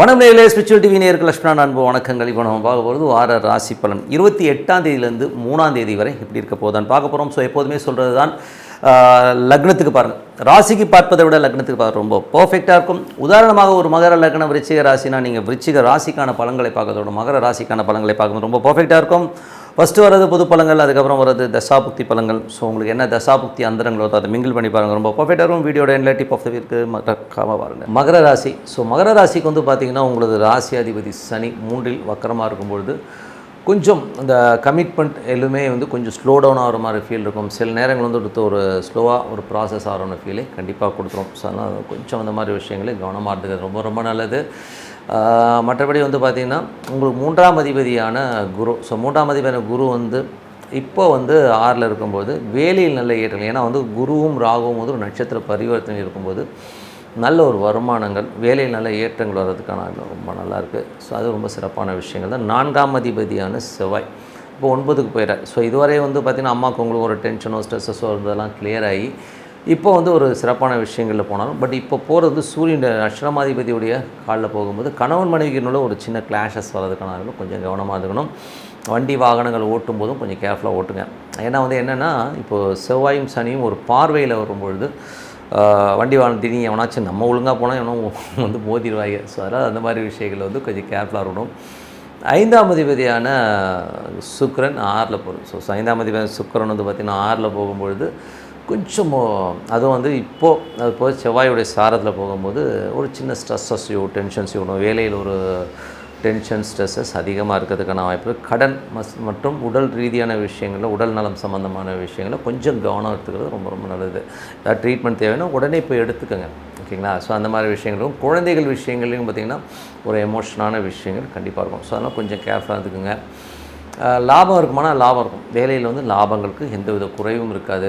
வனநிலையில் நேரிலே spiritual TV நேருக்கு லட்சுமணா அன்பு வணக்கங்கள். இப்போ நம்ம பார்க்க போகிறது வார ராசி பலன். இருபத்தி எட்டாம் தேதியிலேருந்து மூணாம் தேதி வரை இப்படி இருக்க போதான் பார்க்க போகிறோம் ஸோ எப்போதுமே சொல்கிறது தான் லக்னத்துக்கு பாருங்கள் ராசிக்கு பார்ப்பதை விட லக்னத்துக்கு பார்க்க ரொம்ப பர்ஃபெக்டாக இருக்கும். உதாரணமாக ஒரு மகர லக்னம் விருச்சிக ராசினா நீங்கள் விருச்சிக ராசிக்கான பலன்களை பார்க்கறதோட மகர ராசிக்கான பலன்களை பார்க்கும்போது ரொம்ப பர்ஃபெக்டாக இருக்கும். ஃபஸ்ட்டு வர்றது புது பழங்கள் அதுக்கப்புறம் வர்றது தசாபுக்தி பழங்கள். ஸோ உங்களுக்கு என்ன தசாபுக்தி அந்தரங்களோ அதை மிங்கிள் பண்ணி பாருங்கள் ரொம்ப பர்ஃபெக்டாக இருக்கும். வீடியோட என்ல டிப் ஆஃப் த வீக்கு மறக்காமல் பாருங்கள் மகர ராசி. ஸோ மகர ராசிக்கு வந்து பார்த்தீங்கன்னா உங்களது ராசி அதிபதி சனி மூன்றில் வக்கரமாக இருக்கும்பொழுது கொஞ்சம் இந்த கமிட்மெண்ட் எல்லாமே வந்து கொஞ்சம் ஸ்லோ டவுன் ஆகிற மாதிரி ஃபீல் இருக்கும். சில நேரங்கள் வந்து கொடுத்து ஒரு ஸ்லோவாக ஒரு ப்ராசஸ் ஆகிற ஃபீலே கண்டிப்பாக கொடுத்துரும். ஸோ அதனால் கொஞ்சம் அந்த மாதிரி விஷயங்களை கவனமாக இருந்தது ரொம்ப ரொம்ப நல்லது. மற்றபடி வந்து பார்த்திங்கன்னா உங்களுக்கு மூன்றாம் அதிபதியான குரு. ஸோ மூன்றாம் அதிபதியான குரு வந்து இப்போ வந்து ஆறில் இருக்கும்போது வேலையில் நல்ல ஏற்றல் ஏன்னா வந்து குருவும் ராகுவும் வந்து ஒரு நட்சத்திர பரிவர்த்தனை இருக்கும்போது நல்ல ஒரு வருமானங்கள் வேலையில் நல்ல ஏற்றங்கள் வர்றதுக்கான ரொம்ப நல்லாயிருக்கு ஸோ அது ரொம்ப சிறப்பான விஷயங்கள் தான். நான்காம் அதிபதியான செவ்வாய். இப்போ ஒன்பதுக்கு போயிடுறார். ஸோ இதுவரை வந்து பார்த்திங்கன்னா அம்மாவுக்கு உங்களுக்கு ஒரு டென்ஷனோ ஸ்ட்ரெஸ்ஸஸோ இருந்ததெல்லாம் கிளியர் ஆகி இப்போ வந்து ஒரு சிறப்பான விஷயங்களில் போனாலும் பட் இப்போ போகிறது சூரியன் அஷ்டமாதிபதியுடைய காலில் போகும்போது கணவன் மனைவிக்குள்ள ஒரு சின்ன கிளாஷஸ் வர்றதுக்கான கொஞ்சம் கவனமாக இருக்கணும். வண்டி வாகனங்கள் ஓட்டும் போதும் கொஞ்சம் கேர்ஃபுல்லாக ஓட்டுங்க. ஏன்னா வந்து என்னென்னா இப்போது செவ்வாயும் சனியும் ஒரு பார்வையில் வரும்பொழுது வண்டி வாகனம் திடீர்னு எவனாச்சும் நம்ம ஒழுங்காக போனால் எவனோ வந்து மோதிடுவாங்க. ஸோ அதனால் அந்த மாதிரி விஷயங்கள் வந்து கொஞ்சம் கேர்ஃபுல்லாக இருக்கணும். ஐந்தாம் அதிபதியான சுக்ரன் ஆறில் போகும். ஸோ ஐந்தாம் அதிபதியான சுக்கிரன் வந்து பார்த்திங்கன்னா ஆறில் போகும்பொழுது கொஞ்சம் அதுவும் வந்து இப்போது அது போய் செவ்வாயுடைய சாரத்தில் போகும்போது ஒரு சின்ன ஸ்ட்ரெஸ்ஸஸையோ டென்ஷன்ஸையோ வேலையில் ஒரு டென்ஷன் ஸ்ட்ரெஸ்ஸஸ் அதிகமாக இருக்கிறதுக்கான வாய்ப்பு கடன் மஸ் மற்றும் உடல் ரீதியான விஷயங்களில் உடல் நலம் சம்மந்தமான விஷயங்களில் கொஞ்சம் கவனம் எடுத்துக்கிறது ரொம்ப ரொம்ப நல்லது. ஏதாவது ட்ரீட்மெண்ட் தேவைன்னா உடனே போய் எடுத்துக்கோங்க ஓகேங்களா? ஸோ அந்த மாதிரி விஷயங்களும் குழந்தைகள் விஷயங்கள்லையும் பார்த்திங்கன்னா ஒரு எமோஷனான விஷயங்கள் கண்டிப்பாக இருக்கும். ஸோ அதெல்லாம் கொஞ்சம் கேர்ஃபுல்லாக இருந்துக்குங்க. லாபம் இருக்குமானா லாபம் இருக்கும். வேலையில் வந்து லாபங்களுக்கு எந்தவித குறைவும் இருக்காது.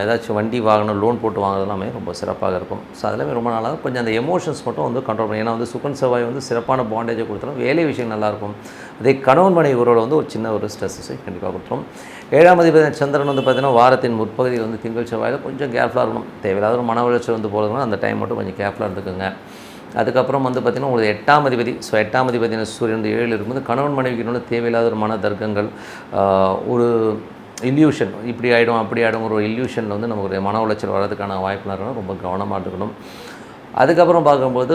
ஏதாச்சும் வண்டி வாங்கணும் லோன் போட்டு வாங்குறது எல்லாமே ரொம்ப சிறப்பாக இருக்கும். ஸோ அதெல்லாமே ரொம்ப நல்லா இருக்கும். கொஞ்சம் அந்த எமோஷன்ஸ் மட்டும் வந்து கண்ட்ரோல் பண்ணி ஏன்னா வந்து சுக்கன் செவ்வாய் வந்து சிறப்பான பாண்டேஜை கொடுத்தாலும் வேலை விஷயம் நல்லாயிருக்கும் அதே கணவன் மனைவி உறவில் வந்து ஒரு சின்ன ஒரு ஸ்ட்ரெஸ்ஸை கண்டிப்பாக கொடுத்துரும். ஏழாம் அதிபதி சந்திரன் வந்து பார்த்திங்கன்னா வாரத்தின் முற்பகுதியில் வந்து திங்கள் செவ்வாயில் கொஞ்சம் கேர்ஃபுல்லாக இருக்கணும். தேவையில்லாத ஒரு மன வளர்ச்சி வந்து போகிறதுனால அந்த டைம் மட்டும் கொஞ்சம் கேர்ஃபுல்லாக இருந்துக்குங்க. அதுக்கப்புறம் வந்து பார்த்திங்கன்னா உங்களுக்கு எட்டாம் அதிபதி ஸோ எட்டாம் அதிபதியான சூரியன் வந்து ஏழில் இருக்கும்போது கணவன் மனைவிக்கு தேவையில்லாத ஒரு மன தர்க்கங்கள் ஒரு இல்யூஷன் இப்படி ஆகிடும் அப்படி ஆகிடும் ஒரு இல்யூஷனில் வந்து நமக்கு ஒரு மன உளைச்சல் வர்றதுக்கான வாய்ப்புலாம் இருக்கணும் ரொம்ப கவனமாக இருக்கணும். அதுக்கப்புறம் பார்க்கும்போது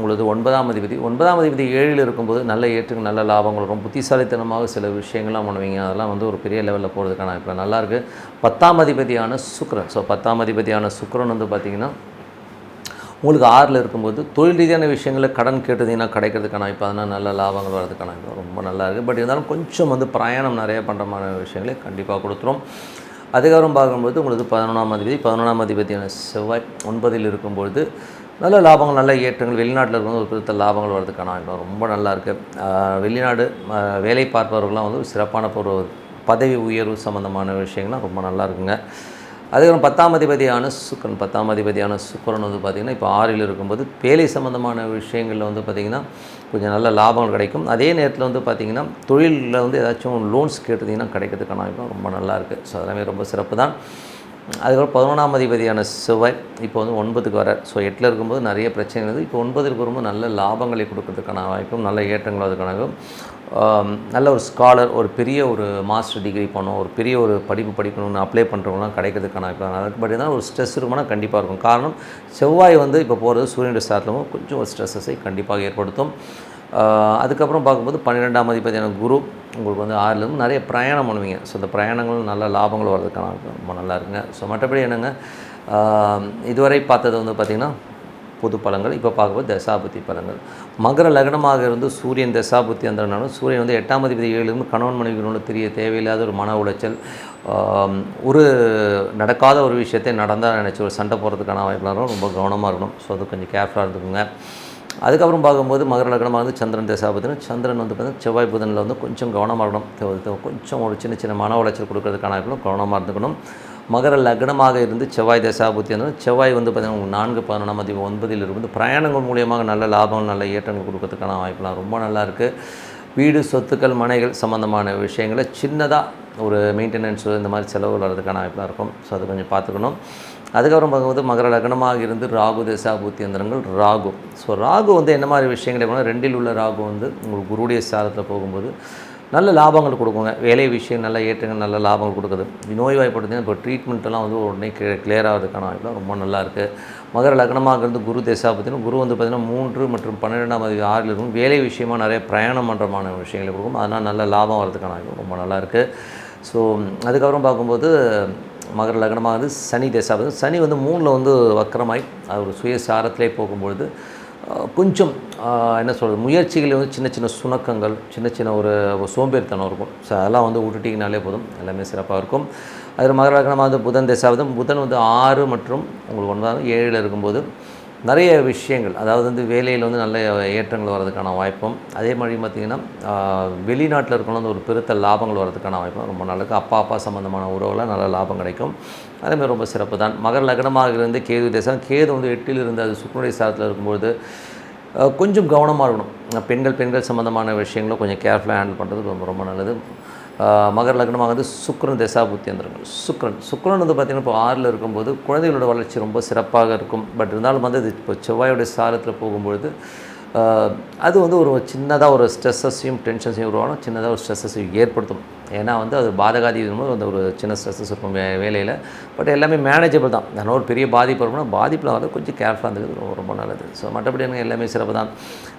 உங்களுக்கு ஒன்பதாம் அதிபதி ஒன்பதாம் அதிபதி ஏழில் இருக்கும்போது நல்ல ஏற்றுக்கு நல்ல லாபங்கள் வரும் புத்திசாலித்தனமாக சில விஷயங்கள்லாம் பண்ணுவீங்க. அதெல்லாம் வந்து ஒரு பெரிய லெவலில் போகிறதுக்கான இப்போ நல்லாயிருக்கு. பத்தாம் அதிபதியான சுக்ரன் ஸோ பத்தாம் அதிபதியான சுக்கிரன் வந்து பார்த்திங்கன்னா உங்களுக்கு ஆறில் இருக்கும்போது தொழில் ரீதியான விஷயங்களில் கடன் கேட்டதீங்கன்னா கிடைக்கிறதுக்கான இப்போ அதனால் நல்ல லாபங்கள் வர்றதுக்கான வாய்ப்பு ரொம்ப நல்லா இருக்குது பட் இருந்தாலும் கொஞ்சம் வந்து பிரயாணம் நிறைய பண்ணுற மாதிரி விஷயங்களை கண்டிப்பாக கொடுத்துரும். அதிகாரம் பார்க்கும்போது உங்களுக்கு பதினொன்றாம் அதிபதி பதினொன்றாம் அதிபதியான செவ்வாய் ஒன்பதில் இருக்கும்பொழுது நல்ல லாபங்கள் நல்ல ஏற்றங்கள் வெளிநாட்டில் இருக்கும்போது ஒரு பெருத்த லாபங்கள் வர்றதுக்கான வாய்ப்பு ரொம்ப நல்லா இருக்குது வெளிநாடு வேலை பார்ப்பவர்கள்லாம் வந்து சிறப்பான ஒரு பதவி உயர்வு சம்மந்தமான விஷயங்கள்லாம் ரொம்ப நல்லா இருக்குங்க. அதுக்கப்புறம் பத்தாம் அதிபதியான சுக்கரன். பத்தாம் அதிபதியான சுக்கரன் வந்து பார்த்திங்கன்னா இப்போ ஆறில் இருக்கும்போது வேலை சம்மந்தமான விஷயங்களில் வந்து பார்த்திங்கன்னா கொஞ்சம் நல்ல லாபங்கள் கிடைக்கும். அதே நேரத்தில் வந்து பார்த்திங்கன்னா தொழிலில் வந்து ஏதாச்சும் லோன்ஸ் கேட்டதிங்கன்னா கிடைக்கிறதுக்கான வாய்ப்பு ரொம்ப நல்லாயிருக்கு ஸோ அதெல்லாமே ரொம்ப சிறப்பு தான். அதுக்கப்புறம் பதினொன்றாம் அதிபதியான செவ்வாய் இப்போ வந்து ஒன்பதுக்கு வர ஸோ எட்டில் இருக்கும்போது நிறைய பிரச்சனைகள் இருக்குது. இப்போ ஒன்பதுக்கு வரும்போது நல்ல லாபங்களை கொடுக்கறதுக்கான வாய்ப்பும் நல்ல ஏற்றங்கள் அதுக்கான நல்ல ஒரு ஸ்காலர் ஒரு பெரிய ஒரு மாஸ்டர் டிகிரி பண்ணோம் ஒரு பெரிய ஒரு படிப்பு படிக்கணும்னு அப்ளை பண்ணுறவங்களாம் கிடைக்கிறதுக்கான வாய்ப்பு நல்லா ஒரு ஸ்ட்ரெஸ் இருக்கும்னா கண்டிப்பாக இருக்கும். காரணம் செவ்வாய் வந்து இப்போ போகிறது சூரியனுடைய சாரத்திலும் கொஞ்சம் ஒரு ஸ்ட்ரெஸ்ஸை கண்டிப்பாக ஏற்படுத்தும். அதுக்கப்புறம் பார்க்கும்போது பன்னிரெண்டாம் அதிபதியான குரு உங்களுக்கு வந்து ஆறுலேருந்து நிறைய பிரயாணம் பண்ணுவீங்க. ஸோ இந்த பிரயாணங்களும் நல்ல லாபங்கள் வர்றதுக்கான ரொம்ப நல்லா இருக்குங்க. ஸோ மற்றபடி என்னங்க? இதுவரை பார்த்தது வந்து பார்த்திங்கன்னா பொது பலங்கள் இப்போ பார்க்கும்போது தசாபுத்தி பலங்கள் மகர லக்னமாக இருந்து சூரியன் தசாபுத்தி அந்தனாலும் சூரியன் வந்து எட்டாம் அதிபதி ஏழுலேருந்து கணவன் மனைவிகளோட தெரிய தேவையில்லாத ஒரு மன உளைச்சல் ஒரு நடக்காத ஒரு விஷயத்தை நடந்தால் நினச்சி ஒரு சண்டை போகிறதுக்கான வாய்ப்புலாம் இருக்கும். ரொம்ப கவனமாக இருக்கணும். ஸோ அது கொஞ்சம் கேர்ஃபுல்லாக இருந்துக்குங்க. அதுக்கப்புறம் பார்க்கும்போது மகர லக்னமாக வந்து சந்திரன் தசாபத்தினா சந்திரன் வந்து பார்த்தீங்கன்னா செவ்வாய் புதனில் வந்து கொஞ்சம் கவனமாக இருக்கணும். கொஞ்சம் ஒரு சின்ன சின்ன மன உளைச்சல் கொடுக்கறதுக்கான வாய்ப்புகளும் கவனமாக இருந்துக்கணும். மகர லக்னமாக இருந்து செவ்வாய் தசாபுத்தி வந்து செவ்வாய் வந்து பார்த்திங்கன்னா உங்களுக்கு நான்கு பதினொன்றாம் அதிபதி ஒன்பதில் இருந்து பிரயாணங்கள் மூலியமாக நல்ல லாபம் நல்ல ஏற்றங்கள் கொடுக்கறதுக்கான வாய்ப்புலாம் ரொம்ப நல்லா இருக்குது வீடு சொத்துக்கள் மனைகள் சம்மந்தமான விஷயங்களை சின்னதாக ஒரு மெயின்டெனன்ஸு இந்த மாதிரி செலவு வர்றதுக்கான வாய்ப்பாக இருக்கும். ஸோ அது கொஞ்சம் பார்த்துக்கணும். அதுக்கப்புறம் பார்க்கும்போது மகர லக்னமாக இருந்து ராகு தசா எந்திரங்கள் ராகு. ஸோ ராகு வந்து என்ன மாதிரி விஷயங்களை பண்ணால் ரெண்டில் உள்ள ராகு வந்து உங்களுக்கு குருடைய சாரத்தில் போகும்போது நல்ல லாபங்கள் கொடுக்குங்க. வேலை விஷயம் நல்லா ஏற்றங்கள் நல்ல லாபங்கள் கொடுக்குது. நோய்வாய்ப்படுத்தினா இப்போ ட்ரீட்மெண்ட்டெல்லாம் வந்து உடனே கிளியர் ஆகிறதுக்கான வாய்ப்புலாம் ரொம்ப நல்லா இருக்குது மகர லக்னமாக இருந்து குரு தேசா பார்த்தீங்கன்னா குரு வந்து பார்த்திங்கன்னா மூன்று மற்றும் பன்னிரெண்டாம் அதிக ஆறில் இருக்கும். வேலை விஷயமா நிறைய பிரயாணம் பண்ணுறமான விஷயங்களை கொடுக்கும். அதனால் நல்ல லாபம் வரதுக்கான வாய்ப்பு ரொம்ப நல்லா இருக்குது ஸோ அதுக்கப்புறம் பார்க்கும்போது மகர லக்னமாக வந்து சனி தேசா சனி வந்து மூணில் வந்து வக்கரமாய் அது ஒரு சுயசாரத்திலே போகும்பொழுது கொஞ்சம் என்ன சொல்கிறது முயற்சிகள் வந்து சின்ன சின்ன சுணக்கங்கள் சின்ன சின்ன ஒரு சோம்பேறித்தனம் இருக்கும். ஸோ அதெல்லாம் வந்து விட்டுட்டிங்கனாலே போதும். எல்லாமே சிறப்பாக இருக்கும். அதில் மகர லக்னமாக வந்து புதன் தேசாவது புதன் வந்து ஆறு மற்றும் உங்களுக்கு ஒன்றாவது ஏழில் இருக்கும்போது நிறைய விஷயங்கள். அதாவது வந்து வேலையில் வந்து நல்ல ஏற்றங்கள் வர்றதுக்கான வாய்ப்பும் அதே மாதிரி பார்த்திங்கன்னா வெளிநாட்டில் இருக்கணும் வந்து ஒரு பெருத்த லாபங்கள் வர்றதுக்கான வாய்ப்பும் ரொம்ப நல்லது அப்பா அப்பா சம்மந்தமான உறவுல நல்ல லாபம் கிடைக்கும். அதேமாதிரி ரொம்ப சிறப்பு தான். மகர லக்னமாக இருந்து கேது தேசம் கேது வந்து எட்டில் இருந்து அது சுக்குனுடைய சாரத்தில் இருக்கும்போது கொஞ்சம் கவனமாக இருக்கணும். பெண்கள் பெண்கள் சம்மந்தமான விஷயங்களும் கொஞ்சம் கேர்ஃபுல்லாக ஹேண்டில் பண்ணுறது ரொம்ப ரொம்ப நல்லது. மகர லக்னமாக வந்து சுக்ரன் தசாபுத்தி புத்தியந்திரங்கள் சுக்ரன் சுக்ரன் வந்து பார்த்திங்கன்னா இப்போ ஆறில் இருக்கும்போது குழந்தைகளோட வளர்ச்சி ரொம்ப சிறப்பாக இருக்கும். பட் இருந்தாலும் வந்து அது இப்போ செவ்வாயோட சாரத்தில் போகும்பொழுது அது வந்து ஒரு சின்னதாக ஒரு ஸ்ட்ரெஸ்ஸஸையும் டென்ஷன்ஸையும் உருவாகும் சின்னதாக ஒரு ஸ்ட்ரெஸ்ஸஸையும் ஏற்படுத்தும். ஏன்னா வந்து அது பாதகாதி போது அந்த ஒரு சின்ன ஸ்ட்ரெஸ்ஸஸ் இருக்கும் வே வேலையில். பட் எல்லாமே மேனேஜபிள் தான். நான் ஒரு பெரிய பாதிப்பு இருக்கும்னா பாதிப்பில் வந்து கொஞ்சம் கேர்ஃபுல்லாக இருந்தது ரொம்ப ரொம்ப நல்லது. ஸோ மற்றபடி எனக்கு எல்லாமே சிறப்பு தான்.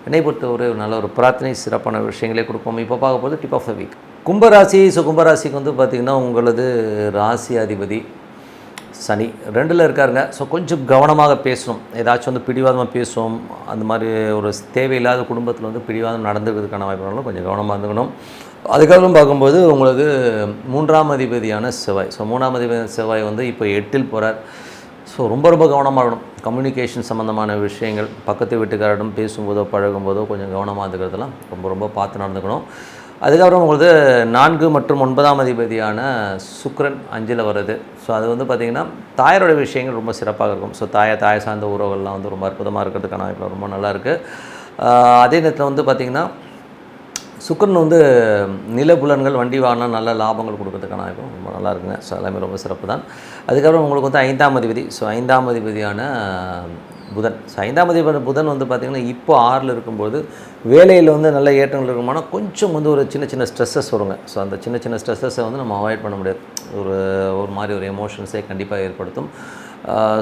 என்னை பொறுத்த ஒரு நல்ல ஒரு பிரார்த்தனை சிறப்பான விஷயங்களே கொடுப்போம். இப்போ பார்க்க போது டிப் ஆஃப் த வீக் கும்பராசி ஸோ கும்பராசிக்கு வந்து பார்த்திங்கன்னா உங்களது ராசி அதிபதி சனி ரெண்டில் இருக்காருங்க. ஸோ கொஞ்சம் கவனமாக பேசணும். ஏதாச்சும் வந்து பிடிவாதமாக பேசுவோம். அந்த மாதிரி ஒரு தேவையில்லாத குடும்பத்தில் வந்து பிடிவாதம் நடந்துக்கிறதுக்கான வாய்ப்புகளும் கொஞ்சம் கவனமாக இருந்துக்கணும். அதுக்கப்புறம் பார்க்கும்போது உங்களுக்கு மூன்றாம் அதிபதியான செவ்வாய். ஸோ மூணாம் அதிபதியான செவ்வாய் வந்து இப்போ எட்டில் போகிறார் ஸோ ரொம்ப ரொம்ப கவனமாக இருக்கணும். கம்யூனிகேஷன் சம்மந்தமான விஷயங்கள் பக்கத்து வீட்டுக்காரிடம் பேசும்போதோ பழகும்போதோ கொஞ்சம் கவனமாக இருக்கிறதெல்லாம் ரொம்ப ரொம்ப பார்த்து நடந்துக்கணும். அதுக்கப்புறம் உங்களுக்கு நான்கு மற்றும் ஒன்பதாம் அதிபதியான சுக்ரன் அஞ்சில் வருது ஸோ அது வந்து பார்த்திங்கன்னா தாயாரோட விஷயங்கள் ரொம்ப சிறப்பாக இருக்கும். ஸோ தாயை தாய் சார்ந்த உறவுகள்லாம் வந்து ரொம்ப அற்புதமாக இருக்கிறதுக்கான வாய்ப்பு ரொம்ப நல்லா இருக்குது அதே நேரத்தில் வந்து பார்த்திங்கன்னா சுக்கரன் வந்து நிலபுலன்கள் வண்டி வாகனம் நல்ல லாபங்கள் கொடுக்கறதுக்கான வாய்ப்பு ரொம்ப நல்லா இருக்குங்க. ஸோ எல்லாமே ரொம்ப சிறப்பு தான். அதுக்கப்புறம் உங்களுக்கு வந்து ஐந்தாம் அதிபதி. ஸோ ஐந்தாம் அதிபதியான புதன். ஸோ ஐந்தாம் அதிபதி புதன் வந்து பார்த்திங்கன்னா இப்போ ஆறில் இருக்கும்போது வேலையில் வந்து நல்ல ஏற்றங்கள் இருக்குமானா கொஞ்சம் வந்து ஒரு சின்ன சின்ன ஸ்ட்ரெஸ்ஸஸ் வருங்க. ஸோ அந்த சின்ன சின்ன ஸ்ட்ரெஸ்ஸஸை வந்து நம்ம அவாய்ட் பண்ண முடியாது. ஒரு ஒரு மாதிரி ஒரு எமோஷன்ஸே கண்டிப்பாக ஏற்படுத்தும்.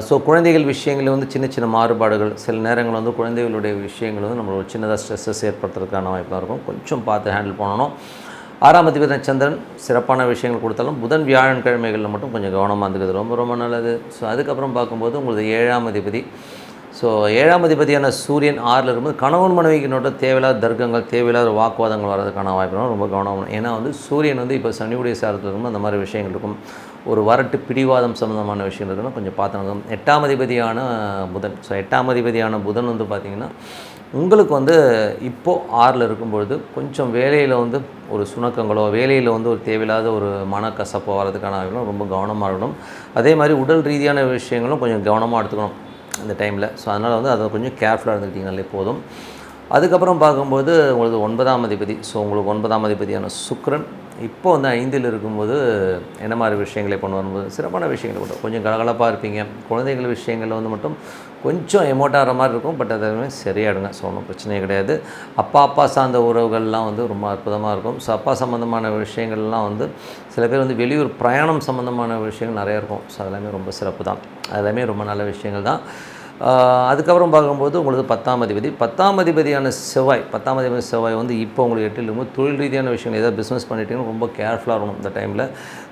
ஸோ குழந்தைகள் விஷயங்களில் வந்து சின்ன சின்ன மாறுபாடுகள் சில நேரங்கள் வந்து குழந்தைகளுடைய விஷயங்கள் வந்து நம்ம ஒரு சின்னதாக ஸ்ட்ரெஸ்ஸஸ் ஏற்படுத்துறதுக்கான வாய்ப்பாக இருக்கும். கொஞ்சம் பார்த்து ஹேண்டில் பண்ணணும். ஆறாம் அதிபதி சந்திரன் சிறப்பான விஷயங்கள் கொடுத்தாலும் புதன் வியாழன் கிழமைகளில் மட்டும் கொஞ்சம் கவனமாக இருந்துக்கிறது ரொம்ப ரொம்ப நல்லது. ஸோ அதுக்கப்புறம் பார்க்கும்போது உங்களுக்கு ஏழாம் அதிபதி. ஸோ ஏழாம் அதிபதியான சூரியன் ஆறில் இருக்கும்போது கணவன் மனைவிக்கு நோட்ட தேவையில்லாத தர்க்கங்கள் தேவையில்லாத வாக்குவாதங்கள் வர்றதுக்கான வாய்ப்புகள் ரொம்ப கவனம் ஏன்னா வந்து சூரியன் வந்து இப்போ சனியுடைய சாரத்தில் இருக்கும்போது அந்த மாதிரி விஷயங்கள் இருக்கும். ஒரு வரட்டு பிடிவாதம் சம்மந்தமான விஷயங்கள் இருக்குன்னா கொஞ்சம் பார்த்து நடக்கும். எட்டாம் அதிபதியான புதன் ஸோ எட்டாம் அதிபதியான புதன் வந்து பார்த்திங்கன்னா உங்களுக்கு வந்து இப்போது ஆறில் இருக்கும்பொழுது கொஞ்சம் வேலையில் வந்து ஒரு சுணக்கங்களோ வேலையில் வந்து ஒரு தேவையில்லாத ஒரு மனக்கசப்போ வரதுக்கான ரொம்ப கவனமாக இருக்கணும். அதே மாதிரி உடல் ரீதியான விஷயங்களும் கொஞ்சம் கவனமாக எடுத்துக்கணும். இந்த டைமில் ஸோ அதனால் வந்து அதை கொஞ்சம் கேர்ஃபுல்லாக இருந்துக்கிட்டிங்கனாலே போதும். அதுக்கப்புறம் பார்க்கும்போது உங்களுக்கு ஒன்பதாம் அதிபதி. ஸோ உங்களுக்கு ஒன்பதாம் அதிபதியான சுக்ரன் இப்போ வந்து ஐந்தில் இருக்கும்போது என்ன மாதிரி விஷயங்களை கொண்டு வரும்போது? சிறப்பான விஷயங்களை மட்டும் கொஞ்சம் கலகலப்பாக இருப்பீங்க. குழந்தைகள் விஷயங்களில் வந்து மட்டும் கொஞ்சம் எமோட்டாகிற மாதிரி இருக்கும் பட் அதுவுமே சரியாயிடுங்க ஸோ ஒன்றும் பிரச்சனையே கிடையாது. அப்பா அப்பா சார்ந்த உறவுகள்லாம் வந்து ரொம்ப அற்புதமாக இருக்கும். ஸோ அப்பா சம்மந்தமான விஷயங்கள்லாம் வந்து சில பேர் வந்து வெளியூர் பிரயாணம் சம்மந்தமான விஷயங்கள் நிறைய இருக்கும். ஸோ அதெல்லாமே ரொம்ப சிறப்பு தான் அதெல்லாமே ரொம்ப நல்ல விஷயங்கள் தான். அதுக்கப்புறம் பார்க்கும்போது உங்களுக்கு பத்தாம் அதிபதி. பத்தாம் அதிபதியான செவ்வாய் பத்தாம் அதிபதி செவ்வாய் வந்து இப்போ உங்களுக்கு எட்டில் இருக்கும்போது தொழில் ரீதியான விஷயங்கள் ஏதாவது பிஸ்னஸ் பண்ணிட்டீங்கன்னா ரொம்ப கேர்ஃபுல்லாக இருக்கணும் இந்த டைமில்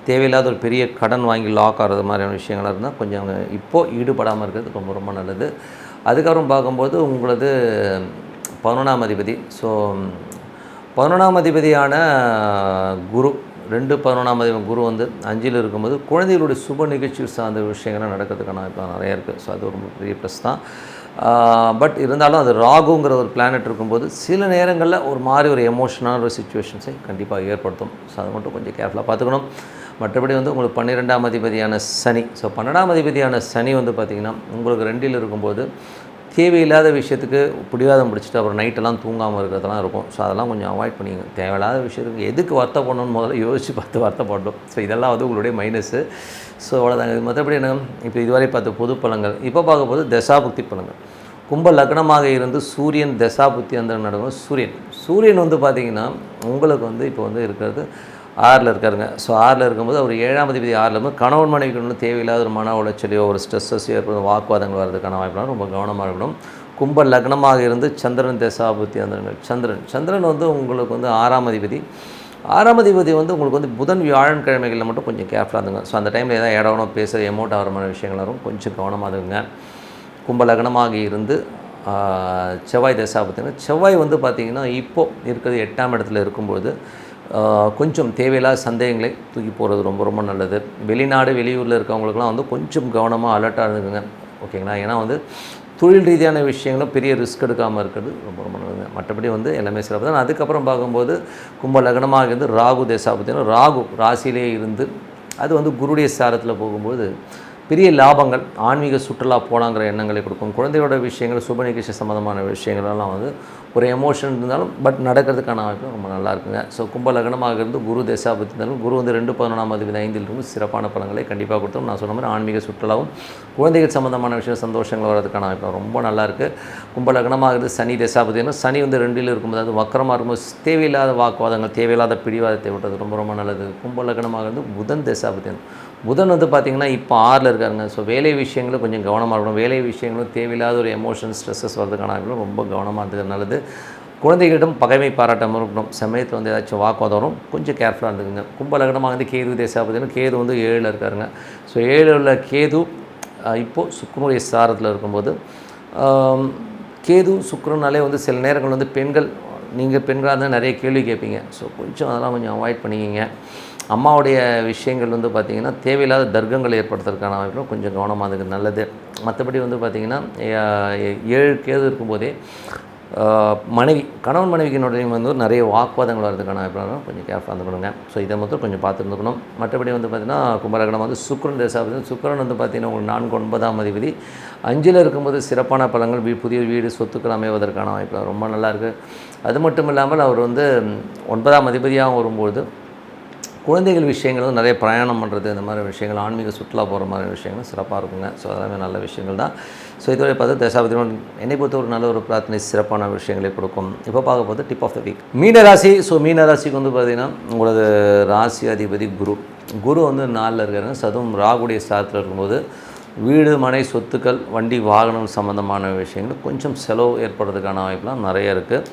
தேவையில்லாத ஒரு பெரிய கடன் வாங்கி லாக் ஆகிறது மாதிரியான விஷயங்களாக இருந்தால் கொஞ்சம் இப்போது ஈடுபடாமல் இருக்கிறது ரொம்ப ரொம்ப நல்லது. அதுக்கப்புறம் பார்க்கும்போது உங்களது பதினொன்றாம் அதிபதி. ஸோ பதினொன்றாம் அதிபதியான குரு ரெண்டு பதினொன்றாம் தேதி குரு வந்து அஞ்சில் இருக்கும்போது குழந்தைகளுடைய சுப நிகழ்ச்சி சார்ந்த விஷயங்கள்லாம் நடக்கிறதுக்கான இப்போ நிறைய இருக்குது ஸோ அது ஒரு பெரிய ப்ளஸ் தான். பட் இருந்தாலும் அது ராகுங்கிற ஒரு பிளானட் இருக்கும்போது சில நேரங்களில் ஒரு மாதிரி ஒரு எமோஷனான ஒரு சுச்சுவேஷன்ஸை கண்டிப்பாக ஏற்படுத்தும். ஸோ அதை மட்டும் கொஞ்சம் கேர்ஃபுல்லாக பார்த்துக்கணும். மற்றபடி வந்து உங்களுக்கு பன்னிரெண்டாம் அதிபதியான சனி. ஸோ பன்னெண்டாம் அதிபதியான சனி வந்து பார்த்திங்கன்னா உங்களுக்கு ரெண்டில் இருக்கும்போது தேவையில்லாத விஷயத்துக்கு பிடிவாதம் பிடிச்சிட்டு அப்புறம் நைட்டெல்லாம் தூங்காமல் இருக்கிறதெல்லாம் இருக்கும். ஸோ அதெல்லாம் கொஞ்சம் அவாய்ட் பண்ணிங்க தேவையில்லாத விஷயத்துக்கு எதுக்கு வருத்தப்படணும்னு முதல்ல யோசித்து பார்த்து வருத்தப்படணும் ஸோ இதெல்லாம் வந்து உங்களுடைய மைனஸு ஸோ அவ்வளோதாங்க இது மற்றபடி என்ன? இப்போ இதுவரை பார்த்த பொது பழங்கள் இப்போ பார்க்க போது தசாபுக்தி பழங்கள் கும்ப லக்னமாக இருந்து சூரியன் தசாபுத்தி அந்த நடக்கும் சூரியன். சூரியன் வந்து பார்த்திங்கன்னா உங்களுக்கு வந்து இப்போ வந்து இருக்கிறது ஆறில் இருக்காருங்க. ஸோ ஆறில் இருக்கும்போது அவர் ஏழாம் தேதி ஆறில் இருக்கும்போது கணவன் மனைவிக்கு ஒன்றும் தேவையில்லாத ஒரு மன உளைச்சலையோ ஒரு ஸ்ட்ரெஸ்ஸஸோ ஏற்படும் வாக்குவாதங்கள் வர்றதுக்கான வாய்ப்புலாம் ரொம்ப கவனமாக இருக்கணும். கும்ப லக்னமாக இருந்து சந்திரன் தசாபுத்தி அந்த சந்திரன். சந்திரன் வந்து உங்களுக்கு வந்து ஆறாம் அதிபதி. ஆறாம் அதிபதி வந்து உங்களுக்கு வந்து புதன் வியாழன் கிழமைகளில் மட்டும் கொஞ்சம் கேர்ஃபுல்லாக இருந்துங்க. ஸோ அந்த டைமில் எதாவது இடணும் பேசுகிற எமௌண்ட் ஆகிறமான விஷயங்கள் வரும். கொஞ்சம் கவனமாக இருங்க. கும்ப லக்னமாக இருந்து செவ்வாய் தசா செவ்வாய் வந்து பார்த்திங்கன்னா இப்போது இருக்கிறது எட்டாம் இடத்துல இருக்கும்போது கொஞ்சம் தேவையில்லாத சந்தேகங்களை தூக்கி போகிறது ரொம்ப ரொம்ப நல்லது. வெளிநாடு வெளியூரில் இருக்கவங்களுக்குலாம் வந்து கொஞ்சம் கவனமாக அலர்ட்டாக இருந்துக்குங்க. ஓகேங்களா ஏன்னா வந்து தொழில் ரீதியான விஷயங்களும் பெரிய ரிஸ்க் எடுக்காமல் இருக்கிறது ரொம்ப ரொம்ப நல்லது மற்றபடி வந்து எல்லாமே சிறப்பு தான். அதுக்கப்புறம் பார்க்கும்போது கும்ப லக்னமாக இருந்து ராகு தேசா பார்த்திங்கன்னா ராகு ராசியிலே இருந்து அது வந்து குருடைய சாரத்தில் போகும்போது பெரிய லாபங்கள் ஆன்மீக சுற்றுலா போகலாங்கிற எண்ணங்களை கொடுக்கும். குழந்தையோட விஷயங்கள் சுப நிகழ்ச்சி சம்மந்தமான விஷயங்கள்லாம் வந்து ஒரு எமோஷன் இருந்தாலும் பட் நடக்கிறதுக்கான வாய்ப்பு ரொம்ப நல்லா இருக்குங்க. ஸோ கும்ப லக்னமாக இருந்து குரு தேசாபத்தி இருந்தாலும் குரு வந்து ரெண்டு பதினொன்றாம் அதிபதி ஐந்தில் இருந்து சிறப்பான பலன்களை கண்டிப்பாக கொடுத்தோம். நான் சொன்ன மாதிரி ஆன்மீக சுற்றுலாவும் குழந்தைகள் சம்மந்தமான விஷயம் சந்தோஷங்கள் வர்றதுக்கான வாய்ப்பு ரொம்ப நல்லாயிருக்கு இருக்குது கும்ப லக்னமாக இருந்து சனி தேசாபத்தினா சனி வந்து ரெண்டில் இருக்கும்போது அது வக்கரமாக இருக்கும்போது தேவையில்லாத வாக்குவாதங்கள் தேவையில்லாத பிடிவாதத்தை விட்டது ரொம்ப ரொம்ப நல்லது. கும்ப லக்னமாக இருந்து புதன் தேசாபத்தியன் புதன் வந்து பார்த்திங்கன்னா இப்போ ஆறில் இருக்காருங்க. ஸோ வேலை விஷயங்களும் கொஞ்சம் கவனமாக இருக்கணும். வேலை விஷயங்களும் தேவையில்லாத ஒரு எமோஷன் ஸ்ட்ரெஸ்ஸஸ் வரதுக்கான ரொம்ப கவனமாக இருந்தது நல்லது. குழந்தைகளிடம் பகைமை பாராட்டாமல் இருக்கணும். சமயத்தில் வந்து ஏதாச்சும் வாக்குவாதம் வரும். கொஞ்சம் கேர்ஃபுல்லாக இருந்துக்குங்க. கும்பலகனமாக வந்து கேது தேசா கேது வந்து ஏழில் இருக்காருங்க. ஸோ ஏழில் உள்ள கேது இப்போது சுக்குனுடைய சாரத்தில் இருக்கும்போது கேது சுக்கிரனாலே வந்து சில நேரங்கள் வந்து பெண்கள் நீங்கள் பெண்களாக இருந்தால் நிறைய கேள்வி கேட்பீங்க. ஸோ கொஞ்சம் அதெல்லாம் கொஞ்சம் அவாய்ட் பண்ணிக்கிங்க. அம்மாவுடைய விஷயங்கள் வந்து பார்த்திங்கன்னா தேவையில்லாத தர்க்கங்கள் ஏற்படுத்துறதுக்கான வாய்ப்புகள் கொஞ்சம் கவனமாக இருக்குது நல்லது. மற்றபடி வந்து பார்த்திங்கன்னா ஏழு கேது இருக்கும்போதே மனைவி கணவன் மனைவிக்கினுடையும் வந்து நிறைய வாக்குவாதங்கள் வரதுக்கான வாய்ப்புகள் கொஞ்சம் கேர்ஃபுல்லாக இருந்துக்கணுங்க ஸோ இதை மட்டும் கொஞ்சம் பார்த்துருந்துக்கணும். மற்றபடி வந்து பார்த்திங்கன்னா கும்பலகணம் வந்து சுக்கரன் தசாபதி. சுக்கரன் வந்து பார்த்திங்கன்னா உங்களுக்கு நான்கு ஒன்பதாம் அதிபதி. அஞ்சில் இருக்கும்போது சிறப்பான பழங்கள் வீ புதிய வீடு சொத்துக்கள் அமைவதற்கான வாய்ப்பு ரொம்ப நல்லாயிருக்கு அது மட்டும் இல்லாமல் அவர் வந்து ஒன்பதாம் அதிபதியாகவும் வரும்போது குழந்தைகள் விஷயங்கள் வந்து நிறைய பிரயாணம் பண்ணுறது இந்த மாதிரி விஷயங்கள் ஆன்மீக சுற்றுலா போகிற மாதிரி விஷயங்கள் சிறப்பாக இருக்குங்க. ஸோ அதெல்லாமே நல்ல விஷயங்கள் தான். ஸோ இதுவரை பார்த்து தசாபதி என்னை பொறுத்த ஒரு நல்ல ஒரு பிரார்த்தனை சிறப்பான விஷயங்களை கொடுக்கும். இப்போ பார்க்க போது டிப் ஆஃப் த வீக் மீனராசி ஸோ மீனராசிக்கு வந்து பார்த்திங்கன்னா உங்களது ராசி அதிபதி குரு. குரு வந்து நாளில் இருக்காருங்க. சதும் ராகுடைய சாரத்தில் இருக்கும்போது வீடு மனை சொத்துக்கள் வண்டி வாகனம் சம்மந்தமான விஷயங்கள் கொஞ்சம் செலவு ஏற்படுறதுக்கான வாய்ப்புலாம் நிறைய இருக்குது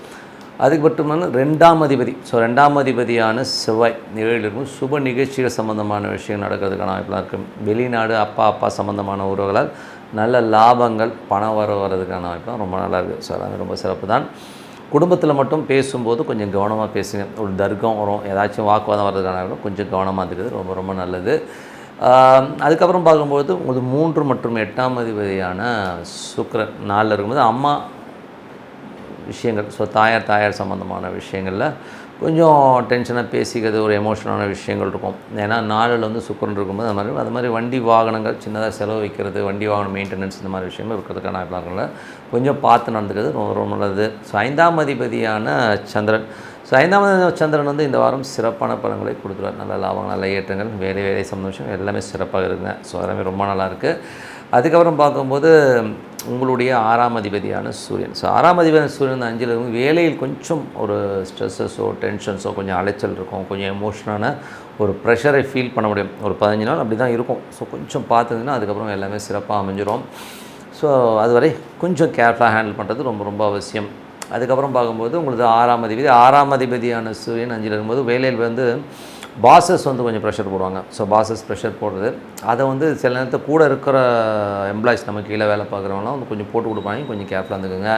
அதுக்கு மட்டுமான ரெண்டாம் அதிபதி. ஸோ ரெண்டாம் அதிபதியான செவ்வாய் ஏழில் இருக்கும் சுப நிகழ்ச்சிகள் சம்மந்தமான விஷயம் நடக்கிறதுக்கான வாய்ப்புலாம் இருக்குது வெளிநாடு அப்பா அப்பா சம்மந்தமான உறவுகளால் நல்ல லாபங்கள் பணம் வர வர்றதுக்கான வாய்ப்புலாம் ரொம்ப நல்லா இருக்குது ஸோ அது ரொம்ப சிறப்பு தான் குடும்பத்தில் மட்டும் பேசும்போது கொஞ்சம் கவனமாக பேசுங்க. ஒரு தர்க்கம் வரும். ஏதாச்சும் வாக்குவாதம் வர்றதுக்கான வாய்ப்பு கொஞ்சம் கவனமாக இருக்கிறது ரொம்ப ரொம்ப நல்லது. அதுக்கப்புறம் பார்க்கும்போது உங்களுக்கு மூன்று மற்றும் எட்டாம் அதிபதியான சுக்கரன் நாளில் இருக்கும்போது அம்மா விஷயங்கள் ஸோ தாயார் தாயார் சம்மந்தமான விஷயங்களில் கொஞ்சம் டென்ஷனாக பேசிக்கிறது ஒரு எமோஷனான விஷயங்கள் இருக்கும். ஏன்னா நாளில் வந்து சுக்கரன் இருக்கும்போது அது மாதிரி அது மாதிரி வண்டி வாகனங்கள் சின்னதாக செலவு வைக்கிறது வண்டி வாகனம் மெயின்டெனன்ஸ் இந்த மாதிரி விஷயங்கள் இருக்கிறதுக்கான வாய்ப்புகள் கொஞ்சம் பார்த்து நடந்துக்கிறது ரொம்ப ரொம்ப நல்லது. ஸோ ஐந்தாம் அதிபதியான சந்திரன். ஸோ ஐந்தாம் சந்திரன் வந்து இந்த வாரம் சிறப்பான பலன்களை கொடுத்துருவார். நல்ல லாபம் நல்ல ஏற்றங்கள் வேலை வேலை சந்தோஷம் எல்லாமே சிறப்பாக இருக்குங்க. ஸோ எல்லாமே ரொம்ப நல்லா இருக்குது அதுக்கப்புறம் பார்க்கும்போது உங்களுடைய ஆறாம் அதிபதியான சூரியன். ஸோ ஆறாம் அதிபதியான சூரியன் அஞ்சில் இருக்கும். வேலையில் கொஞ்சம் ஒரு ஸ்ட்ரெஸ்ஸஸோ டென்ஷன்ஸோ கொஞ்சம் அலைச்சல் இருக்கும். கொஞ்சம் எமோஷனான ஒரு ப்ரெஷரை ஃபீல் பண்ண முடியும். ஒரு பதினஞ்சு நாள் அப்படி தான் இருக்கும். ஸோ கொஞ்சம் பார்த்ததுன்னா அதுக்கப்புறம் எல்லாமே சிறப்பாக அமைஞ்சிரும். ஸோ அதுவரை கொஞ்சம் கேர்ஃபுல்லாக ஹேண்டில் பண்ணுறது ரொம்ப ரொம்ப அவசியம். அதுக்கப்புறம் பார்க்கும்போது உங்களுக்கு ஆறாம் அதிபதி ஆறாம் அதிபதியான சூரியன் அஞ்சில் இருக்கும்போது வேலையில் வந்து பாசஸ் வந்து கொஞ்சம் ப்ரெஷர் போடுவாங்க. ஸோ பாசஸ் ப்ரெஷர் போடுறது. அதை வந்து சில நேரத்தில் கூட இருக்கிற எம்ப்ளாயிஸ் நம்ம கீழே வேலை பார்க்குறவங்களாம் வந்து கொஞ்சம் போட்டு கொடுப்பாங்க. கொஞ்சம் கேர்ஃபுல்லாக இருந்துக்குங்க.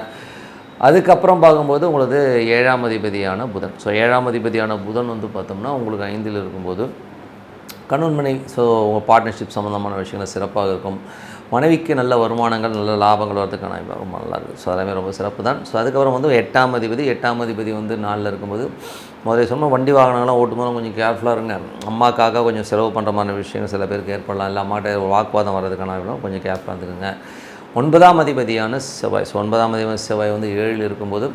அதுக்கப்புறம் பார்க்கும்போது உங்களுக்கு ஏழாம் அதிபதியான புதன். ஸோ ஏழாம் அதிபதியான புதன் வந்து பார்த்தோம்னா உங்களுக்கு ஐந்தில் இருக்கும்போது கணவன்மனை ஸோ உங்கள் பார்ட்னர்ஷிப் சம்மந்தமான விஷயங்கள் சிறப்பாக இருக்கும். மனைவிக்கு நல்ல வருமானங்கள் நல்ல லாபங்கள் வரதுக்கான ரொம்ப நல்லா இருக்குது. ஸோ அதெல்லாமே ரொம்ப சிறப்பு தான். ஸோ அதுக்கப்புறம் வந்து எட்டாம் அதிபதி எட்டாம் அதிபதி வந்து நாளில் இருக்கும்போது முதல்ல சொன்ன வண்டி வாகனங்கள்லாம் ஓட்டும்போது கொஞ்சம் கேர்ஃபுல்லாக இருங்க. அம்மாக்காக கொஞ்சம் செலவு பண்ணுற மாதிரி விஷயங்கள் சில பேருக்கு ஏற்படலாம். இல்லை அம்மாட்ட வாக்குவாதம் வர்றதுக்கான கொஞ்சம் கேர்ஃபுல்லாக இருந்துக்குங்க. ஒன்பதாம் அதிபதியான செவ்வாய். ஸோ ஒன்பதாம் அதிபதி செவ்வாய் வந்து ஏழில் இருக்கும்போது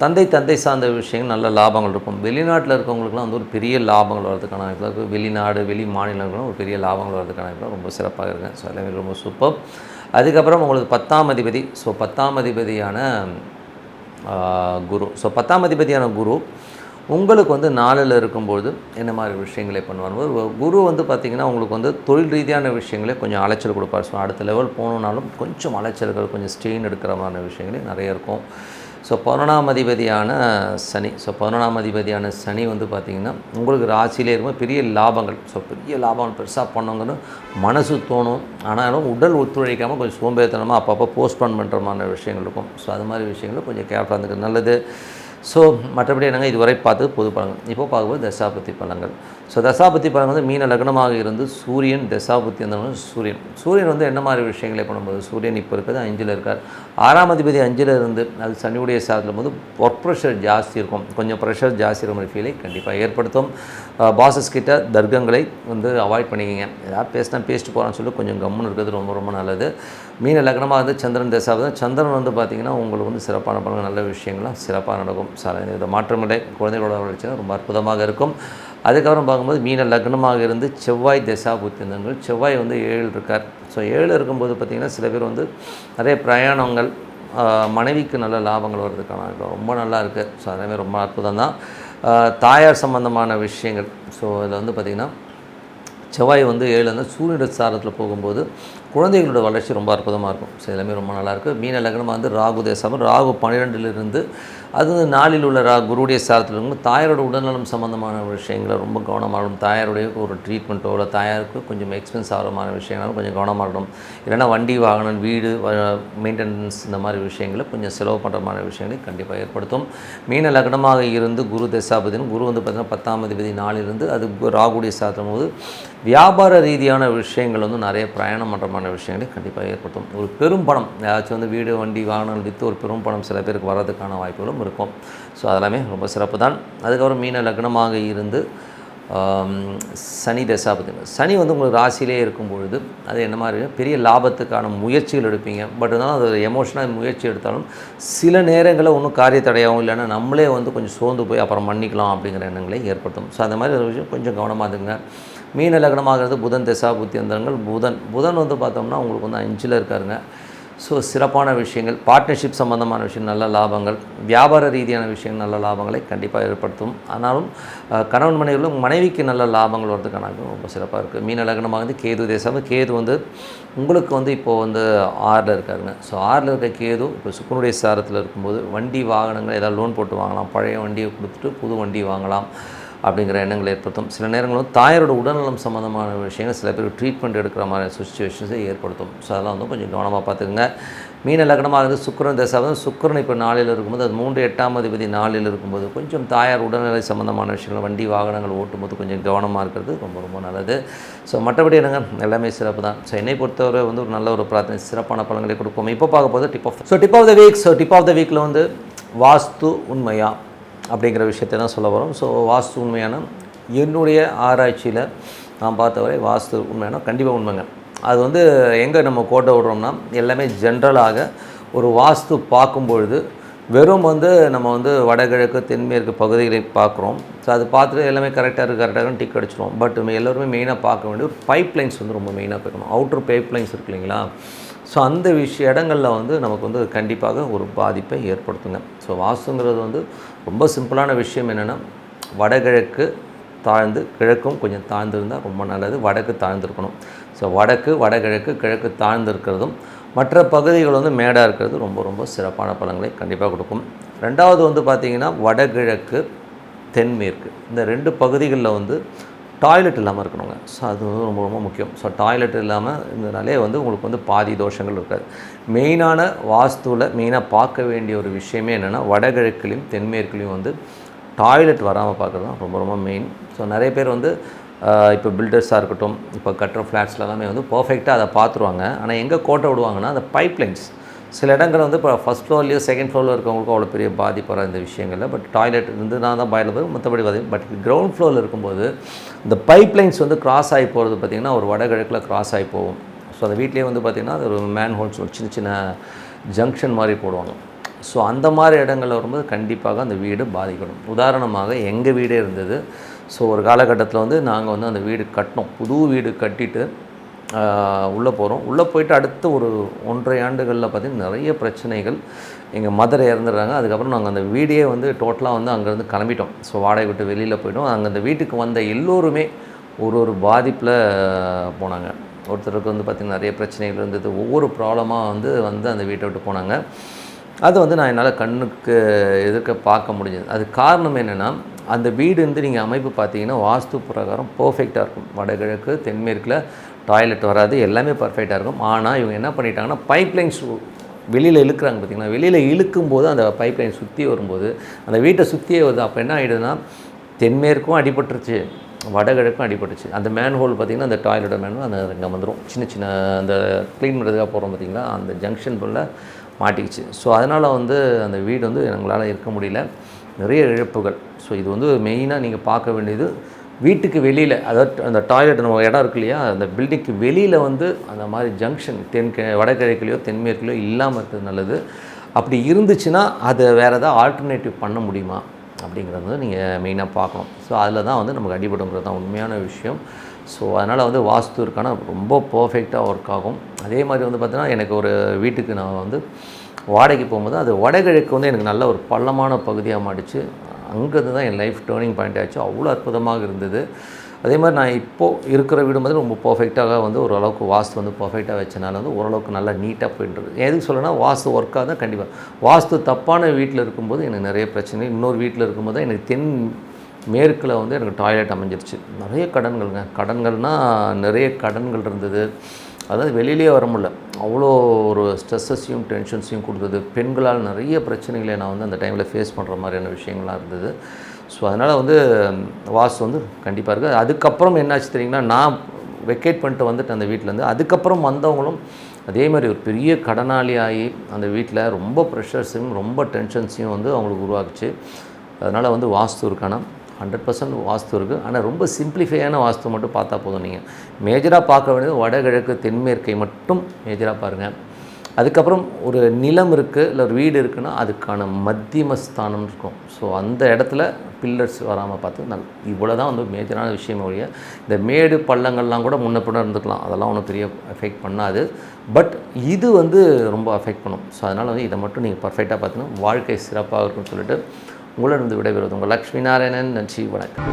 தந்தை தந்தை சார்ந்த விஷயங்கள் நல்ல லாபங்கள் இருக்கும். வெளிநாட்டில் இருக்கவங்களுக்குலாம் வந்து ஒரு பெரிய லாபங்கள் வரதுக்கான வாய்ப்பு இருக்குது வெளிநாடு வெளி மாநிலங்களும் ஒரு பெரிய லாபங்கள் வரதுக்கான வாய்ப்பு ரொம்ப சிறப்பாக இருக்குங்க ஸோ எல்லாமே ரொம்ப சூப்பர் அதுக்கப்புறம் உங்களுக்கு பத்தாம் அதிபதி. ஸோ பத்தாம் அதிபதியான குரு. ஸோ பத்தாம் அதிபதியான குரு உங்களுக்கு வந்து நாளில் இருக்கும்போது என்ன மாதிரி விஷயங்களை பண்ணுவார்? குரு வந்து பார்த்திங்கன்னா உங்களுக்கு வந்து தொழில் ரீதியான விஷயங்களே கொஞ்சம் அலைச்சல் கொடுப்பார். ஸோ அடுத்த லெவல் போகணுன்னாலும் கொஞ்சம் அலைச்சல்கள் கொஞ்சம் ஸ்ட்ரெயின் எடுக்கிற மாதிரி விஷயங்களே நிறைய இருக்கும். ஸோ பதினொன்றாம் அதிபதியான சனி. ஸோ பதினொன்றாம் அதிபதியான சனி வந்து பார்த்திங்கன்னா உங்களுக்கு ராசியிலே இருக்கும் பெரிய லாபங்கள். ஸோ பெரிய லாபம் பெருசாக பண்ணுங்கன்னு மனசு தோணும். ஆனாலும் உடல் ஒத்துழைக்காமல் கொஞ்சம் சோம்பேறித்தனமாக அப்பப்போ போஸ்ட்போன் பண்ணுற மாதிரி விஷயங்கள் இருக்கும். ஸோ அது மாதிரி விஷயங்களும் கொஞ்சம் கேர்ஃபுல்லாக இருந்துக்கிறது நல்லது. ஸோ மற்றபடி என்னங்க? இதுவரை பார்த்து பொது பழங்கள் இப்போ பார்க்கும்போது தசாபதி பழங்கள் ஸோ தசாபதி பலன் வந்து மீன லக்னமாக இருந்து சூரியன் தசாபதி அந்த சூரியன். சூரியன் வந்து என்ன மாதிரி விஷயங்களை பண்ணும்போது சூரியன் இப்போ இருக்கிறது அஞ்சில் இருக்கார். ஆறாம் அதிபதி அஞ்சில் இருந்து அது சனியுடைய சாதத்தில் போது ஒர்க் ப்ரெஷர் ஜாஸ்தி இருக்கும். கொஞ்சம் ப்ரெஷர் ஜாஸ்தி இருக்கிற ஃபீலை கண்டிப்பாக ஏற்படுத்தும். பாசஸ் கிட்ட தர்க்கங்களை வந்து அவாய்ட் பண்ணிக்கிங்க. ஏதாவது பேசினா பேசிட்டு போகிறான்னு சொல்லி கொஞ்சம் கம்முன்னு இருக்கிறது ரொம்ப ரொம்ப நல்லது. மீன லக்னமாக வந்து சந்திரன் தசாவது சந்திரன் வந்து பார்த்திங்கன்னா உங்களுக்கு வந்து சிறப்பான பலன்கள் நல்ல விஷயங்கள்லாம் சிறப்பாக நடக்கும். சார் இந்த மாற்றமில்லை. குழந்தைகளோட வளர்ச்சி ரொம்ப அற்புதமாக இருக்கும். அதுக்கப்புறம் பார்க்கும்போது மீன லக்னமாக இருந்து செவ்வாய் தசா புத்தினங்கள் செவ்வாய் வந்து ஏழு இருக்கார். ஸோ ஏழு இருக்கும்போது பார்த்திங்கன்னா சில பேர் வந்து நிறைய பிரயாணங்கள் மனைவிக்கு நல்ல லாபங்கள் வர்றதுக்கான ரொம்ப நல்லா இருக்குது ஸோ அதேமாதிரி ரொம்ப அற்புதம் தான் தாயார் சம்பந்தமான விஷயங்கள். ஸோ இதில் வந்து பார்த்திங்கன்னா செவ்வாய் வந்து ஏழு வந்து சூரியனுடைய சாரத்தில் போகும்போது குழந்தைகளோட வளர்ச்சி ரொம்ப அற்புதமாக இருக்கும். ஸோ எல்லாமே ரொம்ப நல்லாயிருக்கு. மீன லக்னமாக வந்து ராகு தேசம் ராகு பன்னிரெண்டுலேருந்து அது வந்து நாளில் உள்ள ரா குருடைய சாரத்தில் இருக்கும் தாயாரோட உடல்நலம் சம்மந்தமான விஷயங்களை ரொம்ப கவனமாக இருக்கணும். தாயாருடைய ஒரு ட்ரீட்மெண்ட்டோ இல்லை தாயாருக்கு கொஞ்சம் எக்ஸ்பென்ஸ் ஆகிறமான விஷயங்களும் கொஞ்சம் கவனமாக இருக்கணும். இல்லைன்னா வண்டி வாகனம் வீடு மெயின்டெனன்ஸ் இந்த மாதிரி விஷயங்களை கொஞ்சம் செலவு பண்ணுற மாதிரி விஷயங்களை கண்டிப்பாக ஏற்படுத்தும். மீன லக்னமாக இருந்து குரு தசாபதினும் குரு வந்து பார்த்திங்கன்னா பத்தாம் அதிபதி நாளிலிருந்து அது கு- ராகுடைய சாத்திரம் போது வியாபார ரீதியான விஷயங்கள் வந்து நிறைய பிரயாணம் மாதிரியான விஷயங்களை கண்டிப்பாக ஏற்படுத்தும் ஒரு பெரும் பணம் ஏதாச்சும் வந்து வீடு வண்டி வாகனங்கள் விற்று ஒரு பெரும் பணம் சில பேருக்கு வர்றதுக்கான வாய்ப்புகளும் இருக்கும். ஸோ அதெல்லாமே ரொம்ப சிறப்பு தான் அதுக்கப்புறம் மீன லக்னமாக இருந்து சனி சனி தசாபதி. சனி வந்து உங்களுக்கு ராசியிலே இருக்கும் பொழுது அது என்ன மாதிரி பெரிய லாபத்துக்கான முயற்சிகள் எடுப்பீங்க. பட் இருந்தாலும் அது எமோஷனாக முயற்சி எடுத்தாலும் சில நேரங்களில் ஒன்றும் காரிய தடையாகவும் இல்லைன்னா நம்மளே வந்து கொஞ்சம் சோர்ந்து போய் அப்புறம் மன்னிக்கலாம் அப்படிங்கிற எண்ணங்களை ஏற்படுத்தும். ஸோ அந்த மாதிரி ஒரு விஷயம் கொஞ்சம் கவனமாக இருந்துங்க மீன லக்னமாகிறது புதன் தசா புத்தியந்திரங்கள் புதன். புதன் வந்து பார்த்தோம்னா உங்களுக்கு வந்து அஞ்சில் இருக்காருங்க. ஸோ சிறப்பான விஷயங்கள் பார்ட்னர்ஷிப் சம்மந்தமான விஷயம் நல்ல லாபங்கள் வியாபார ரீதியான விஷயங்கள் நல்ல லாபங்களை கண்டிப்பாக ஏற்படுத்தும். ஆனாலும் கணவன் மனைவிகளும் மனைவிக்கு நல்ல லாபங்கள் வரதுக்கான ரொம்ப சிறப்பாக இருக்குது மீன லக்னமாக வந்து கேது தேசம் கேது வந்து உங்களுக்கு வந்து இப்போது வந்து ஆறில் இருக்காருங்க. ஸோ ஆறில் இருக்க கேது இப்போ சுக்கரனுடைய சாரத்தில் இருக்கும்போது வண்டி வாகனங்கள் ஏதாவது லோன் போட்டு வாங்கலாம். பழைய வண்டியை கொடுத்துட்டு புது வண்டி வாங்கலாம். அப்படிங்கிற எண்ணங்கள் ஏற்படுத்தும். சில நேரங்களும் தாயரோட உடல்நலம் சம்மந்தமான விஷயங்கள் சில பேர் ட்ரீட்மெண்ட் எடுக்கிற மாதிரி சுச்சுவேஷன்ஸை ஏற்படுத்தும். ஸோ அதெல்லாம் வந்து கொஞ்சம் கவனமாக பார்த்துக்குங்க. மீன லக்னமாக இருந்து சுக்கரன் தசை வந்து இப்போ நாளில் இருக்கும்போது அது மூன்று எட்டாம் அதிபதி நாளில் இருக்கும்போது கொஞ்சம் தாயார் உடல்நிலை சம்மந்தமான விஷயங்கள் வண்டி வாகனங்கள் ஓட்டும்போது கொஞ்சம் கவனமாக இருக்கிறது ரொம்ப ரொம்ப நல்லது. ஸோ மற்றபடி என்னங்க? எல்லாமே சிறப்பு தான். ஸோ என்னை பொறுத்தவரை வந்து ஒரு நல்ல ஒரு பிரார்த்தனை சிறப்பான பலன்களை கொடுப்போம். இப்போ பார்க்க போது tip of so tip of the week so tip of the வீக்கில் வந்து வாஸ்து உண்மையாக அப்படிங்கிற விஷயத்தை தான் சொல்ல வரோம். ஸோ வாஸ்து உண்மையான என்னுடைய ஆராய்ச்சியில் நான் பார்த்தவரை வாஸ்து உண்மையான கண்டிப்பாக உண்மைங்க. அது வந்து எங்கே நம்ம கோட்டை விடுறோம்னா எல்லாமே ஜென்ரலாக ஒரு வாஸ்து பார்க்கும்பொழுது வெறும் வந்து நம்ம வந்து வடகிழக்கு தென்மேற்கு பகுதிகளை பார்க்குறோம். ஸோ அது பார்த்துட்டு எல்லாமே கரெக்டாக இருக்குது கரெக்டாக இருக்குன்னு டிக் அடிச்சிடுவோம் பட் நம்ம எல்லோருமே மெயினாக பார்க்க வேண்டிய ஒரு பைப் லைன்ஸ் வந்து ரொம்ப மெயினாக பார்க்கணும் அவுட்ரு பைப் லைன்ஸ் இருக்கு இல்லைங்களா? ஸோ அந்த விஷய இடங்களில் வந்து நமக்கு வந்து கண்டிப்பாக ஒரு பாதிப்பை ஏற்படுத்துங்க. ஸோ வாஸ்துங்கிறது வந்து ரொம்ப சிம்பிளான விஷயம் என்னென்னா வடகிழக்கு தாழ்ந்து கிழக்கும் கொஞ்சம் தாழ்ந்திருந்தால் ரொம்ப நல்லது வடக்கு தாழ்ந்திருக்கணும். ஸோ வடக்கு வடகிழக்கு கிழக்கு தாழ்ந்திருக்கிறதும் மற்ற பகுதிகள் வந்து மேடாக இருக்கிறது ரொம்ப ரொம்ப சிறப்பான பலன்களை கண்டிப்பாக கொடுக்கும். ரெண்டாவது வந்து பார்த்திங்கன்னா வடகிழக்கு தென்மேற்கு. இந்த ரெண்டு பகுதிகளில் வந்து டாய்லெட் இல்லாமல் இருக்கணுங்க. ஸோ அது வந்து ரொம்ப ரொம்ப முக்கியம். ஸோ டாய்லெட் இல்லாமல் இருந்தனாலே வந்து உங்களுக்கு வந்து பாதி தோஷங்கள் இருக்காது. மெயினான வாஸ்துவில் மெயினாக பார்க்க வேண்டிய ஒரு விஷயமே என்னென்னா வடகிழக்குலையும் தென்மேற்குலையும் வந்து டாய்லெட் வராமல் பார்க்குறது தான் ரொம்ப ரொம்ப மெயின் ஸோ நிறைய பேர் வந்து இப்போ பில்டர்ஸாக இருக்கட்டும் இப்போ கட்டுற ஃப்ளாட்ஸ்ல எல்லாமே வந்து பர்ஃபெக்டாக அதை பார்த்துருவாங்க. ஆனால் எங்கே கோட்டை விடுவாங்கன்னா அந்த பைப்லைன்ஸ் சில இடங்கள் வந்து இப்போ ஃபஸ்ட் ஃப்ளோர்லேயோ செகண்ட் ஃப்ளோரில் இருக்கவங்களுக்கும் அவ்வளோ பெரிய பாதிப்பு வராது இந்த விஷயங்களில். பட் டாய்லெட் இருந்து நான் தான் பாயில் போய் மற்றபடி வந்து பட் கிரவுண்ட் ஃப்ளோரில் இருக்கும்போது இந்த பைப் லைன்ஸ் வந்து கிராஸ் ஆகி போகிறது பார்த்திங்கன்னா ஒரு வடகிழக்கில் கிராஸ் ஆகி போகும். ஸோ அந்த வீட்லேயே வந்து பார்த்திங்கன்னா அது ஒரு மேன் ஹோல்ஸ் ஒரு சின்ன சின்ன ஜங்ஷன் மாதிரி போடுவாங்க. ஸோ அந்த மாதிரி இடங்கள்ல வரும்போது கண்டிப்பாக அந்த வீடு பாதிக்கணும். உதாரணமாக எங்கள் வீடே இருந்தது. ஸோ ஒரு காலகட்டத்தில் வந்து நாங்கள் வந்து அந்த வீடு கட்டினோம். புது வீடு கட்டிட்டு உள்ளே போகிறோம் உள்ளே போயிட்டு அடுத்த ஒரு ஒன்றரை ஆண்டுகளில் பார்த்திங்கன்னா நிறைய பிரச்சனைகள் எங்கள் மதர் இறந்துடுறாங்க. அதுக்கப்புறம் நாங்கள் அந்த வீடே வந்து டோட்டலாக வந்து அங்கேருந்து கிளம்பிட்டோம். ஸோ வாடகை விட்டு வெளியில் போயிட்டோம். அங்கே அந்த வீட்டுக்கு வந்த எல்லோருமே ஒரு ஒரு பாதிப்பில் போனாங்க. ஒருத்தருக்கு வந்து பார்த்திங்கன்னா நிறைய பிரச்சனைகள் இருந்தது. ஒவ்வொரு ப்ராப்ளமாக வந்து வந்து அந்த வீட்டை விட்டு போனாங்க. அது வந்து நான் என்னால் கண்ணுக்கு எதிர்க்க பார்க்க முடிஞ்சது. அது காரணம் என்னென்னா அந்த வீடு வந்து நீங்கள் அமைப்பு பார்த்தீங்கன்னா வாஸ்து பிரகாரம் பர்ஃபெக்டாக இருக்கும். வடகிழக்கு தென்மேற்கில் டாய்லெட் வராது எல்லாமே பர்ஃபெக்டாக இருக்கும். ஆனால் இவங்க என்ன பண்ணிட்டாங்கன்னா பைப்லைன்ஸ் வெளியில் இழுக்கிறாங்க பார்த்தீங்கன்னா வெளியில் இழுக்கும்போது அந்த பைப்லைன் சுற்றி வரும்போது அந்த வீட்டை சுற்றியே வருது. அப்போ என்ன ஆகிடுதுன்னா தென்மேற்கும் அடிபட்டுருச்சு வடகிழக்கும் அடிபட்டுச்சு அந்த மேன் ஹோல் பார்த்திங்கன்னா அந்த டாய்லெட்டோட மேன் அந்த இங்கே வந்துடும் சின்ன சின்ன அந்த க்ளீன் பண்ணுறதுக்காக போகிறோம் பார்த்தீங்களா அந்த ஜங்ஷன் போல் மாட்டிக்கிச்சு. ஸோ அதனால் வந்து அந்த வீடு வந்து எங்களால் இருக்க முடியல. நிறைய இழப்புகள். ஸோ இது வந்து மெயினாக நீங்கள் பார்க்க வேண்டியது வீட்டுக்கு வெளியில் அதாவது அந்த டாய்லெட் நம்ம இடம் இருக்கு இல்லையா அந்த பில்டிங்க்கு வெளியில் வந்து அந்த மாதிரி ஜங்ஷன் தென் வடகிழக்குலையோ தென்மேற்குலையோ இல்லாமல் இருக்கிறது நல்லது. அப்படி இருந்துச்சுன்னா அதை வேறு ஏதாவது ஆல்டர்னேட்டிவ் பண்ண முடியுமா? அப்படிங்கிறது வந்து நீங்கள் மெயினாக பார்க்கணும். ஸோ அதில் தான் வந்து நமக்கு அடிபடுங்கிறது தான் உண்மையான விஷயம். ஸோ அதனால் வந்து வாஸ்து இருக்கான ரொம்ப பர்ஃபெக்டாக ஒர்க் ஆகும். அதே மாதிரி வந்து பார்த்தீங்கன்னா எனக்கு ஒரு வீட்டுக்கு நான் வந்து வாடகைக்கு போகும்போது அது வடகிழக்கு வந்து எனக்கு நல்ல ஒரு பள்ளமான பகுதியாக மாடிச்சு அங்கேருந்து தான் என் லைஃப் டேர்னிங் பாயிண்ட் ஆச்சு. அவ்வளோ அற்புதமாக இருந்தது. அதே மாதிரி நான் இப்போது இருக்கிற வீடு மாதிரி ரொம்ப பர்ஃபெக்டாக வந்து ஓரளவுக்கு வாஸ்து வந்து பர்ஃபெக்டாக வச்சனால வந்து ஓரளவுக்கு நல்லா நீட்டாக போயிட்டுருக்கு எதுக்கு சொல்லணும்னா வாஸ்து ஒர்க்காக தான் கண்டிப்பாக வாஸ்து தப்பான வீட்டில் இருக்கும்போது எனக்கு நிறைய பிரச்சனை இன்னொரு வீட்டில் இருக்கும்போது எனக்கு தென் மேற்கில் வந்து எனக்கு டாய்லெட் அமைஞ்சிருச்சு. நிறைய கடன்கள்ங்க. கடன்கள்னால் நிறைய கடன்கள் இருந்தது. அதாவது வெளியிலே வர முடியல. அவ்வளோ ஒரு ஸ்ட்ரெஸ்ஸஸையும் டென்ஷன்ஸையும் கொடுத்தது. பெண்களால் நிறைய பிரச்சனைகளை நான் வந்து அந்த டைமில் ஃபேஸ் பண்ணுற மாதிரியான விஷயங்கள்லாம் இருந்தது. ஸோ அதனால் வந்து வாஸ்து வந்து கண்டிப்பாக இருக்குது அதுக்கப்புறம் என்னாச்சு தெரியுங்கன்னா நான் வெக்கேட் பண்ணிட்டு வந்துட்டு அந்த வீட்டிலேருந்து அதுக்கப்புறம் வந்தவங்களும் அதே மாதிரி ஒரு பெரிய கடனாளி ஆகி அந்த வீட்டில் ரொம்ப ப்ரெஷர்ஸையும் ரொம்ப டென்ஷன்ஸையும் வந்து அவங்களுக்கு உருவாக்குச்சு. அதனால் வந்து வாஸ்து இருக்கான ஹண்ட்ரட் பர்சன்ட் வாஸ்து இருக்குது. ஆனால் ரொம்ப சிம்பிளிஃபையான வாஸ்து மட்டும் பார்த்தா போதும் நீங்கள். மேஜராக பார்க்க வேண்டியது வடகிழக்கு தென்மேற்கை மட்டும் மேஜராக பாருங்கள். அதுக்கப்புறம் ஒரு நிலம் இருக்குது இல்லை ஒரு வீடு இருக்குன்னா அதுக்கான மத்தியம ஸ்தானம் இருக்கும். ஸோ அந்த இடத்துல பில்லர்ஸ் வராமல் பார்த்து நல் இவ்வளோ தான் வந்து மேஜரான விஷயம் ஒழிய இந்த மேடு பள்ளங்கள்லாம் கூட முன்ன பின்ன இருந்துக்கலாம். அதெல்லாம் ஒன்றும் பெரிய எஃபெக்ட் பண்ணாது. பட் இது வந்து ரொம்ப அஃபெக்ட் பண்ணும். ஸோ அதனால் வந்து இதை மட்டும் நீங்கள் பர்ஃபெக்டாக பார்த்தீங்கன்னா வாழ்க்கை சிறப்பாக இருக்கும்னு சொல்லிட்டு உங்களிடம் விடைபெறுவது உங்கள் லக்ஷ்மி நாராயணன். நன்றி வணக்கம்.